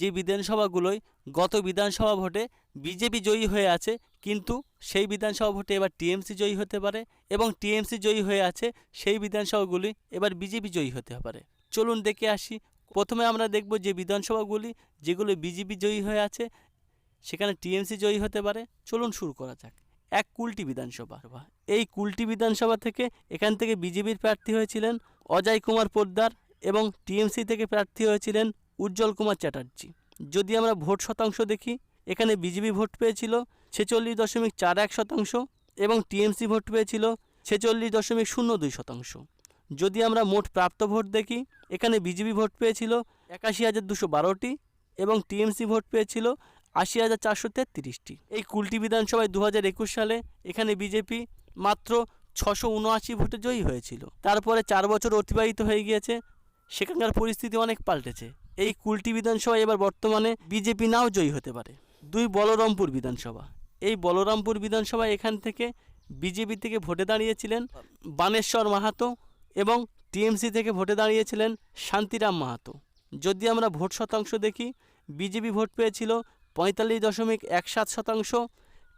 যে বিধানসভাগুলোয় গত বিধানসভা ভোটে বিজেপি জয়ী হয়ে আছে, কিন্তু সেই বিধানসভা ভোটে এবার টিএমসি জয়ী হতে পারে এবং টিএমসি জয়ী হয়ে আছে সেই বিধানসভাগুলি এবার বিজেপি জয়ী হতে পারে। চলুন দেখে আসি। প্রথমে আমরা দেখব যে বিধানসভাগুলি যেগুলো বিজেপি জয়ী হয়ে আছে, সেখানে টিএমসি জয়ী হতে পারে। চলুন শুরু করা যাক। এক কুলটি বিধানসভা। এই কুলটি বিধানসভা থেকে এখান থেকে বিজেপির প্রার্থী হয়েছিলেন অজয় কুমার পোদ্দার এবং টিএমসি থেকে প্রার্থী হয়েছিলেন উজ্জ্বল কুমার চ্যাটার্জি। যদি আমরা ভোট শতাংশ দেখি, এখানে বিজেপি ভোট পেয়েছিল ছেচল্লিশ দশমিক চার এক শতাংশ এবং টিএমসি ভোট পেয়েছিল ছেচল্লিশ দশমিক শূন্য দুই শতাংশ। যদি আমরা মোট প্রাপ্ত ভোট দেখি, এখানে বিজেপি ভোট পেয়েছিল একাশি হাজার দুশো বারোটি এবং টিএমসি ভোট পেয়েছিল আশি হাজার চারশো তেত্রিশটি। এই কুলটি বিধানসভায় দু হাজার একুশ সালে এখানে বিজেপি মাত্র ছশো উনআশি ভোটে জয়ী হয়েছিল। তারপরে চার বছর অতিবাহিত হয়ে গিয়েছে, সেখানকার পরিস্থিতি অনেক পাল্টেছে। এই কুলটি বিধানসভায় এবার বর্তমানে বিজেপি নাও জয়ী হতে পারে। দুই বলরামপুর বিধানসভা। এই বলরামপুর বিধানসভা এখান থেকে বিজেপি থেকে ভোটে দাঁড়িয়েছিলেন বানেশ্বর মাহাতো এবং টিএমসি থেকে ভোটে দাঁড়িয়েছিলেন শান্তিরাম মাহাতো। যদি আমরা ভোট শতাংশ দেখি, বিজেপি ভোট পেয়েছিল পঁয়তাল্লিশ দশমিক এক সাত শতাংশ,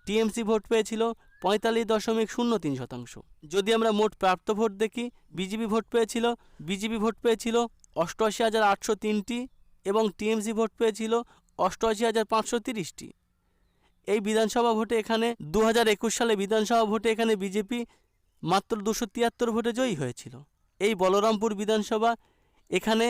টিএমসি ভোট পেয়েছিল পঁয়তাল্লিশ দশমিক শূন্য তিন শতাংশ। যদি আমরা মোট প্রাপ্ত ভোট দেখি, বিজেপি ভোট পেয়েছিল, বিজেপি ভোট পেয়েছিল অষ্টআশি হাজার আটশো তিনটি এবং টিএমসি ভোট পেয়েছিল অষ্টআশি হাজার পাঁচশো তিরিশটি। এই বিধানসভা ভোটে এখানে দু হাজার একুশ সালে বিধানসভা ভোটে এখানে বিজেপি মাত্র দুশো তিয়াত্তর ভোটে জয়ী হয়েছিল। এই বলরামপুর বিধানসভা এখানে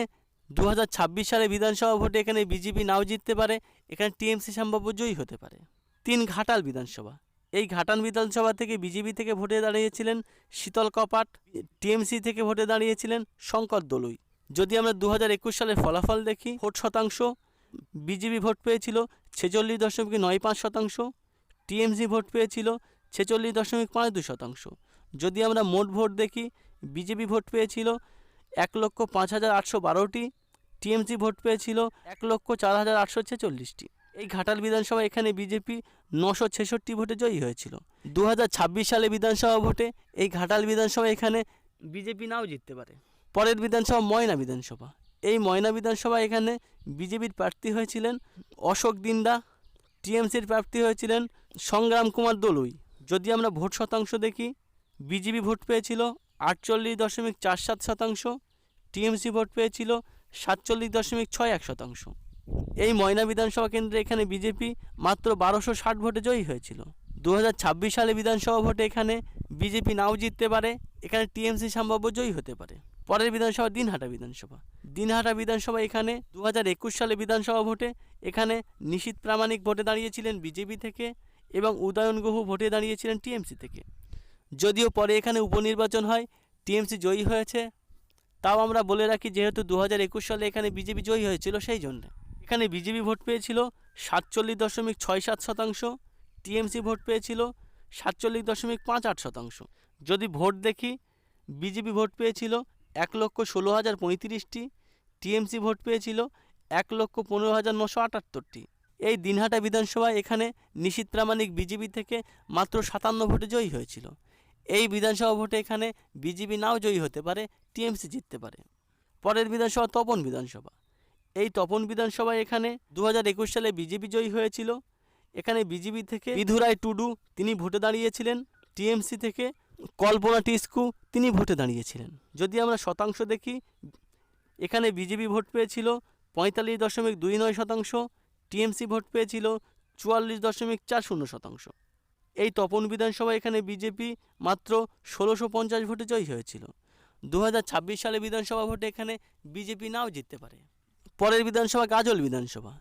দু হাজার ছাব্বিশ সালে বিধানসভা ভোটে এখানে বিজেপি নাও জিততে পারে, এখানে টিএমসি সম্ভাব্য জয়ী হতে পারে। তিন ঘাটাল বিধানসভা। এই ঘাটাল বিধানসভা থেকে বিজেপি থেকে ভোটে দাঁড়িয়েছিলেন শীতল কপাট, টিএমসি থেকে ভোটে দাঁড়িয়েছিলেন শঙ্কর দলুই। যদি আমরা দু হাজার একুশ সালের ফলাফল দেখি, ভোট শতাংশ বিজেপি ভোট পেয়েছিল ছেচল্লিশ দশমিক নয় পাঁচ শতাংশ, টিএমসি ভোট পেয়েছিল ছেচল্লিশ দশমিক পাঁচ দুই শতাংশ। যদি আমরা মোট ভোট দেখি, বিজেপি ভোট পেয়েছিল এক লক্ষ পাঁচ হাজার আটশো বারোটি, টিএমসি ভোট পেয়েছিল এক লক্ষ চার হাজার আটশো ছেচল্লিশটি। এই ঘাটাল বিধানসভা এখানে বিজেপি নশো ছেষট্টি ভোটে জয়ী হয়েছিল। দু হাজার ছাব্বিশ সালে বিধানসভা ভোটে এই ঘাটাল বিধানসভা এখানে বিজেপি নাও জিততে পারে। পরের বিধানসভা ময়না বিধানসভা। এই ময়না বিধানসভা এখানে বিজেপির প্রার্থী হয়েছিলেন অশোক দিন্দা, টিএমসির প্রার্থী হয়েছিলেন সংগ্রাম কুমার দলুই। যদি আমরা ভোট শতাংশ দেখি, বিজেপি ভোট পেয়েছিল আটচল্লিশ দশমিক চার সাত শতাংশ, টিএমসি ভোট পেয়েছিল সাতচল্লিশ দশমিক ছয় এক শতাংশ। এই ময়না বিধানসভা কেন্দ্রে এখানে বিজেপি মাত্র বারোশো ষাট ভোটে জয়ী হয়েছিল। দু হাজার ছাব্বিশ সালে বিধানসভা ভোটে এখানে বিজেপি নাও জিততে পারে, এখানে টিএমসি সম্ভাব্য জয়ী হতে পারে। পরের বিধানসভা দিনহাটা বিধানসভা। দিনহাটা বিধানসভা এখানে দু হাজার একুশ সালে বিধানসভা ভোটে, এখানে নিশীত প্রামাণিক ভোটে দাঁড়িয়েছিলেন বিজেপি থেকে এবং উদয়ন গুহ ভোটে দাঁড়িয়েছিলেন টিএমসি থেকে। যদিও পরে এখানে উপনির্বাচন হয়, টিএমসি জয়ী হয়েছে। তাও আমরা বলে রাখি যেহেতু দু হাজার একুশ সালে এখানে বিজেপি জয়ী হয়েছিল সেই জন্য। এখানে বিজেপি ভোট পেয়েছিল সাতচল্লিশ দশমিক ছয় সাত শতাংশ, টিএমসি ভোট পেয়েছিল সাতচল্লিশ দশমিক পাঁচ আট শতাংশ। যদি ভোট দেখি, বিজেপি ভোট পেয়েছিল এক লক্ষ ষোলো হাজার পঁয়ত্রিশটি টিএমসি ভোট পেয়েছিল, এক লক্ষ পনেরো হাজার নশো আটাত্তরটি। এই দিনহাটা বিধানসভায় এখানে নিশীত প্রামাণিক বিজেপি থেকে মাত্র সাতান্ন ভোটে জয়ী হয়েছিল। এই বিধানসভা ভোটে এখানে বিজেপি নাও জয়ী হতে পারে, টিএমসি জিততে পারে। পরের বিধানসভা তপন বিধানসভা। এই তপন বিধানসভায় এখানে দু হাজার একুশ সালে বিজেপি জয়ী হয়েছিল। এখানে বিজেপি থেকে বিধুরাই টুডু, তিনি ভোটে দাঁড়িয়েছিলেন। টিএমসি থেকে কল্পনা টিস্কু তিনি ভোটে দাঁড়িয়েছিলেন। যদি আমরা শতাংশ দেখি, এখানে বিজেপি ভোট পেয়েছিল পঁয়তাল্লিশ দশমিক দুই নয় শতাংশ, টিএমসি ভোট পেয়েছিল চুয়াল্লিশ দশমিক চার শূন্য শতাংশ। এই তপন বিধানসভা এখানে বিজেপি মাত্র ষোলোশো পঞ্চাশ ভোটে জয়ী হয়েছিল। দু হাজার ছাব্বিশ সালে বিধানসভা ভোটে এখানে বিজেপি নাও জিততে পারে। পরের বিধানসভা গাজল বিধানসভা।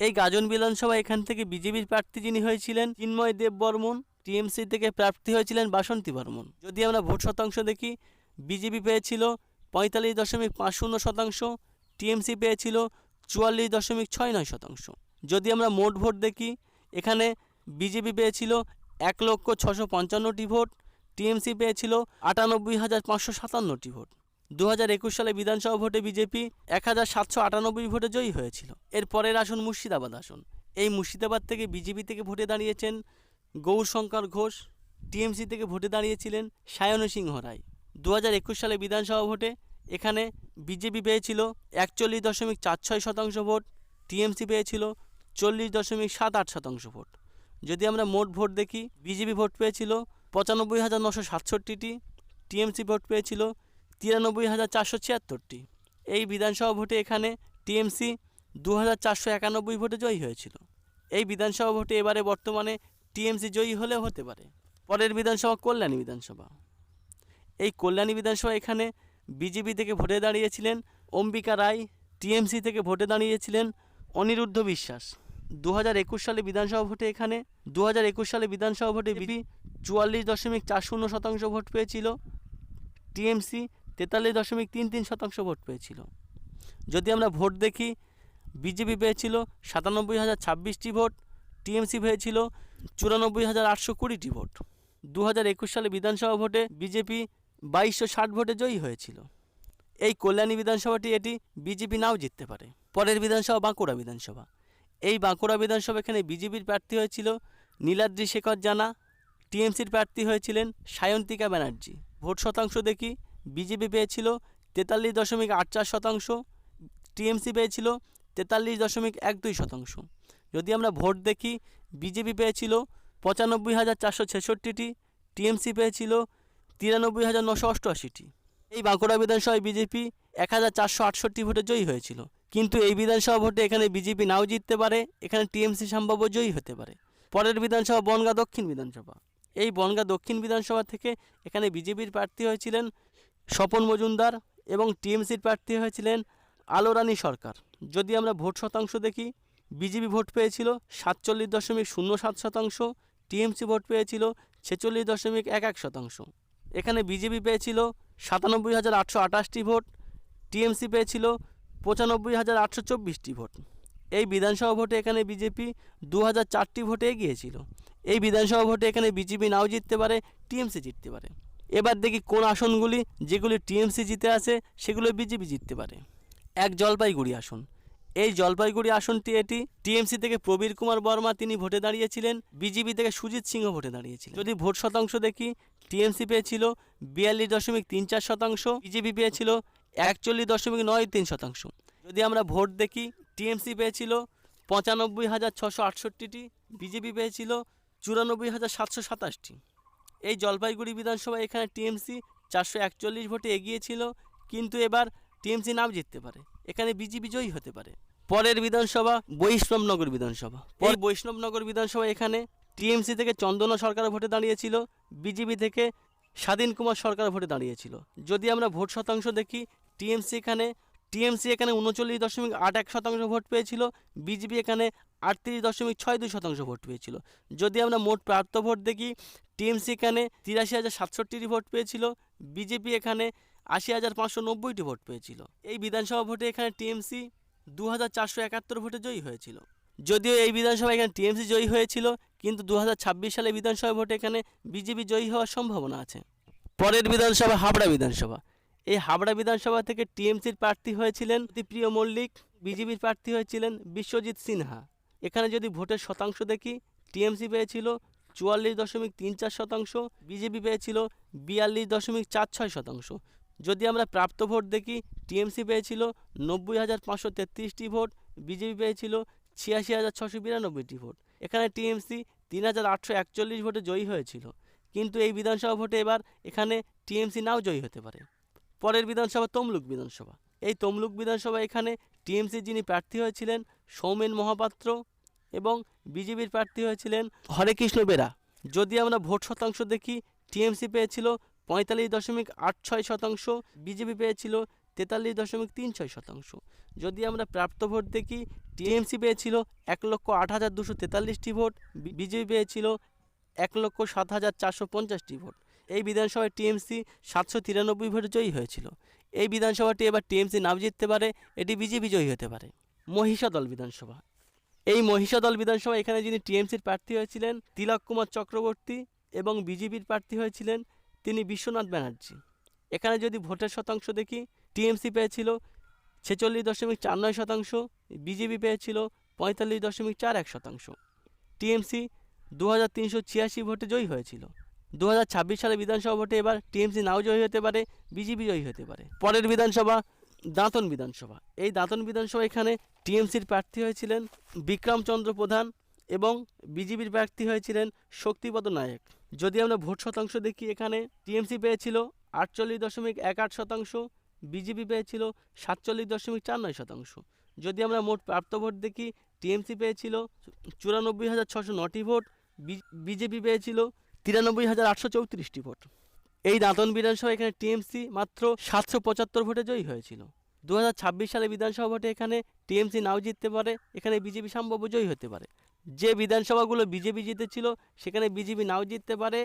এই গাজন বিধানসভা এখান থেকে বিজেপির প্রার্থী যিনি হয়েছিলেন, চিন্ময় দেব বর্মন টিএমসি থেকে প্রার্থী হয়েছিলেন বাসন্তী বর্মন। যদি আমরা ভোট শতাংশ দেখি, বিজেপি পেয়েছিল পঁয়তাল্লিশ দশমিক পাঁচ শূন্য শতাংশ, টিএমসি পেয়েছিল চুয়াল্লিশ দশমিক ছয় নয় শতাংশ। যদি আমরা মোট ভোট দেখি, এখানে বিজেপি পেয়েছিল এক লক্ষ ছশো পঞ্চান্নটি ভোট, টিএমসি পেয়েছিল আটানব্বই হাজার পাঁচশো সাতান্নটি ভোট। দু হাজার একুশ সালে বিধানসভা ভোটে বিজেপি এক হাজার সাতশো আটানব্বই ভোটে জয়ী হয়েছিল। এর পরের আসন মুর্শিদাবাদ আসন। এই মুর্শিদাবাদ থেকে বিজেপি থেকে ভোটে দাঁড়িয়েছেন গৌরশঙ্কর ঘোষ, টিএমসি থেকে ভোটে দাঁড়িয়েছিলেন সায়ন সিংহ রায়। দু হাজার একুশ সালে বিধানসভা ভোটে এখানে বিজেপি পেয়েছিল একচল্লিশ দশমিক চার ছয় শতাংশ ভোট, টিএমসি পেয়েছিল চল্লিশ দশমিক সাত আট শতাংশ ভোট। যদি আমরা মোট ভোট দেখি, বিজেপি ভোট পেয়েছিল পঁচানব্বই হাজার নশো সাতষট্টিটি, টিএমসি ভোট পেয়েছিল তিরানব্বই হাজার চারশো ছিয়াত্তরটি। এই বিধানসভা ভোটে এখানে টিএমসি দু হাজার চারশো একানব্বই ভোটে জয়ী হয়েছিল। এই বিধানসভা ভোটে এবারে বর্তমানে টিএমসি জয়ী হলেও হতে পারে। পরের বিধানসভা কল্যাণী বিধানসভা। এই কল্যাণী বিধানসভা এখানে বিজেপি থেকে ভোটে দাঁড়িয়েছিলেন, অম্বিকা রায় টিএমসি থেকে ভোটে দাঁড়িয়েছিলেন অনিরুদ্ধ বিশ্বাস। দু হাজার একুশ সালে বিধানসভা ভোটে এখানে দু হাজার একুশ সালে বিধানসভা ভোটে বিজেপি চুয়াল্লিশ দশমিক চার শূন্য শতাংশ ভোট পেয়েছিল, টিএমসি তেতাল্লিশ দশমিক তিন তিন শতাংশ ভোট পেয়েছিল। যদি আমরা ভোট দেখি, বিজেপি পেয়েছিল সাতানব্বই হাজার ছাব্বিশটি ভোট, টিএমসি পেয়েছিল চুরানব্বই হাজার আটশো কুড়িটি ভোট। দু হাজার একুশ সালে বিধানসভা ভোটে বিজেপি বাইশশো ষাট ভোটে জয়ী হয়েছিল। এই কল্যাণী বিধানসভাটি এটি বিজেপি নাও জিততে পারে। পরের বিধানসভা বাঁকুড়া বিধানসভা। এই বাঁকুড়া বিধানসভা এখানে বিজেপির প্রার্থী হয়েছিল নীলাদ্রি শেখর জানা। টিএমসির প্রার্থী হয়েছিলেন সায়ন্তিকা ব্যানার্জি। ভোট শতাংশ দেখি বিজেপি পেয়েছিল তেতাল্লিশ দশমিক আট চার শতাংশ, টিএমসি পেয়েছিল তেতাল্লিশ দশমিক এক দুই শতাংশ। যদি আমরা ভোট দেখি, বিজেপি পেয়েছিল পঁচানব্বই হাজার চারশো ছেষট্টিটি, টিএমসি পেয়েছিল তিরানব্বই হাজার নশো অষ্টআশিটি। এই বাঁকুড়া বিধানসভায় বিজেপি এক হাজার চারশো আটষট্টি ভোটে জয়ী হয়েছিল। কিন্তু এই বিধানসভা ভোটে এখানে বিজেপি নাও জিততে পারে, এখানে টিএমসি সম্ভাব্য জয়ী হতে পারে। পরের বিধানসভা বনগাঁ দক্ষিণ বিধানসভা। এই বনগাঁ দক্ষিণ বিধানসভা থেকে এখানে বিজেপির প্রার্থী হয়েছিলেন স্বপন মজুমদার এবং টিএমসির প্রার্থী হয়েছিলেন আলোরানী সরকার। যদি আমরা ভোট শতাংশ দেখি বিজেপি ভোট পেয়েছিল সাতচল্লিশ দশমিক শূন্য সাত শতাংশ, টিএমসি ভোট পেয়েছিল ছেচল্লিশ দশমিক এক এক শতাংশ। এখানে বিজেপি পেয়েছিল সাতানব্বই হাজার আটশো আটাশটি ভোট, টিএমসি পেয়েছিল পঁচানব্বই হাজার আটশো চব্বিশটি ভোট। এই বিধানসভা ভোটে এখানে বিজেপি দু হাজার চারটি ভোটে এগিয়েছিল। এই বিধানসভা ভোটে এখানে বিজেপি নাও জিততে পারে, টিএমসি জিততে পারে। এবার দেখি কোন আসনগুলি যেগুলি টিএমসি জিতে আসে সেগুলো বিজেপি জিততে পারে। এক জলপাইগুড়ি আসন। এই জলপাইগুড়ি আসনটি এটি। টিএমসি থেকে প্রবীর কুমার বর্মা তিনি ভোটে দাঁড়িয়েছিলেন। বিজেপি থেকে সুজিত সিংহ ভোটে দাঁড়িয়েছিলেন। যদি ভোট শতাংশ দেখি, টিএমসি পেয়েছিল বিয়াল্লিশ দশমিক তিন চার শতাংশ, বিজেপি পেয়েছিল একচল্লিশ দশমিক নয় তিন শতাংশ। যদি আমরা ভোট দেখি, টিএমসি পেয়েছিল পঁচানব্বই হাজার ছশো আটষট্টিটি, বিজেপি পেয়েছিল চুরানব্বই হাজার সাতশো সাতাশটি। এই জলপাইগুড়ি বিধানসভা এখানে টিএমসি চারশো একচল্লিশ ভোটে এগিয়েছিল কিন্তু এবার টিএমসি নাম জিততে পারে। এখানে বিজেপি জয়ী হতে পারে। পরের বিধানসভা বৈষ্ণবনগর বিধানসভা। এই বৈষ্ণবনগর বিধানসভা এখানে টিএমসি থেকে চন্দনা সরকার ভোটে দাঁড়িয়েছিল, বিজেপি থেকে স্বাধীন কুমার সরকার ভোটে দাঁড়িয়েছিল। যদি আমরা ভোট শতাংশ দেখি, টিএমসি এখানে টিএমসি এখানে উনচল্লিশ দশমিক আট এক শতাংশ ভোট পেয়েছিল, বিজেপি এখানে আটত্রিশ দশমিক ছয় দুই শতাংশ ভোট পেয়েছিল। যদি আমরা মোট প্রাপ্ত ভোট দেখি, টিএমসি এখানে তিরাশি হাজার সাতষট্টিটি ভোট পেয়েছিল, বিজেপি এখানে আশি হাজার পাঁচশো নব্বইটি ভোট পেয়েছিল। এই বিধানসভা ভোটে এখানে টিএমসি দু হাজার চারশো একাত্তর ভোটে জয়ী হয়েছিল। যদিও এই বিধানসভা এখানে টিএমসি জয়ী হয়েছিল, কিন্তু দু হাজার ছাব্বিশ সালে বিধানসভা ভোটে এখানে বিজেপি জয়ী হওয়ার সম্ভাবনা আছে। পরের বিধানসভা হাবড়া বিধানসভা। এই হাবড়া বিধানসভা থেকে টিএমসির প্রার্থী হয়েছিলেন প্রিয় মল্লিক, বিজেপির প্রার্থী হয়েছিলেন বিশ্বজিৎ সিনহা। এখানে যদি ভোটের শতাংশ দেখি, টিএমসি পেয়েছিল চুয়াল্লিশ দশমিক তিন চার শতাংশ, বিজেপি পেয়েছিল বিয়াল্লিশ দশমিক চার ছয় শতাংশ। যদি আমরা প্রাপ্ত ভোট দেখি, টিএমসি পেয়েছিল নব্বই হাজার পাঁচশো তেত্রিশটি ভোট, বিজেপি পেয়েছিল ছিয়াশি হাজার ছশো বিরানব্বইটি ভোট। এখানে টিএমসি তিন হাজার আটশো একচল্লিশ ভোটে জয়ী হয়েছিল। কিন্তু এই বিধানসভা ভোটে এবার এখানে টিএমসি নাও জয়ী হতে পারে। পরের বিধানসভা তমলুক বিধানসভা। এই তমলুক বিধানসভা এখানে টিএমসি যিনি প্রার্থী হয়েছিলেন, সৌমেন মহাপাত্র এবং বিজেপির প্রার্থী হয়েছিলেন হরেকৃষ্ণ বেরা। যদি আমরা ভোট শতাংশ দেখি, টিএমসি পেয়েছিল পঁয়তাল্লিশ দশমিক আট ছয় শতাংশ বিজেপি পেয়েছিল তেতাল্লিশ দশমিক তিন ছয় শতাংশ। যদি আমরা প্রাপ্ত ভোট দেখি, টিএমসি পেয়েছিল এক লক্ষ আট হাজার দুশো তেতাল্লিশটি ভোট বিজেপি পেয়েছিল এক লক্ষ সাত হাজার চারশো পঞ্চাশটি ভোট। এই বিধানসভায় টিএমসি সাতশো তিরানব্বই ভোটে জয়ী হয়েছিল। এই বিধানসভাটি এবার টিএমসি নাম জিততে পারে, এটি বিজেপি জয়ী হতে পারে। মহিষাদল বিধানসভা। এই মহিষাদল বিধানসভা এখানে যিনি টিএমসির প্রার্থী হয়েছিলেন, তিলক কুমার চক্রবর্তী এবং বিজেপির প্রার্থী হয়েছিলেন তিনি বিশ্বনাথ ব্যানার্জি। এখানে যদি ভোটের শতাংশ দেখি, টিএমসি পেয়েছিল ছেচল্লিশ দশমিক চার নয় শতাংশ, বিজেপি পেয়েছিল পঁয়তাল্লিশ দশমিক চার এক শতাংশ। টিএমসি দু হাজার তিনশো ছিয়াশি ভোটে জয়ী হয়েছিল। দু হাজার ছাব্বিশ সালে বিধানসভা ভোটে এবার টিএমসি নাও জয়ী হতে পারে, বিজেপি জয়ী হতে পারে। পরের বিধানসভা, দাঁতন বিধানসভা। এই দাঁতন বিধানসভা এখানে টিএমসির প্রার্থী হয়েছিলেন বিক্রমচন্দ্র প্রধান। এবং বিজেপির প্রার্থী হয়েছিলেন শক্তিপদ নায়ক। যদি আমরা ভোট শতাংশ দেখি এখানে, টিএমসি পেয়েছিল আটচল্লিশ দশমিক এক আট শতাংশ, বিজেপি পেয়েছিল সাতচল্লিশ দশমিক চার নয় শতাংশ। যদি আমরা মোট প্রাপ্ত ভোট দেখি, টিএমসি পেয়েছিল চুরানব্বই হাজার ছশো নটি ভোট বিজেপি পেয়েছিল তিরানব্বই হাজার আটশো চৌত্রিশটি ভোট। এই দাঁতন বিধানসভা এখানে টিএমসি মাত্র সাতশো পঁচাত্তর ভোটে জয়ী হয়েছিল। দু সালে বিধানসভা ভোটে এখানে টিএমসি নাও জিততে পারে, এখানে বিজেপি সম্ভাব্য জয়ী হতে পারে। যে বিধানসভাগুলো বিজেপি জিতেছিল সেখানে বিজেপি নাও জিততে পারে।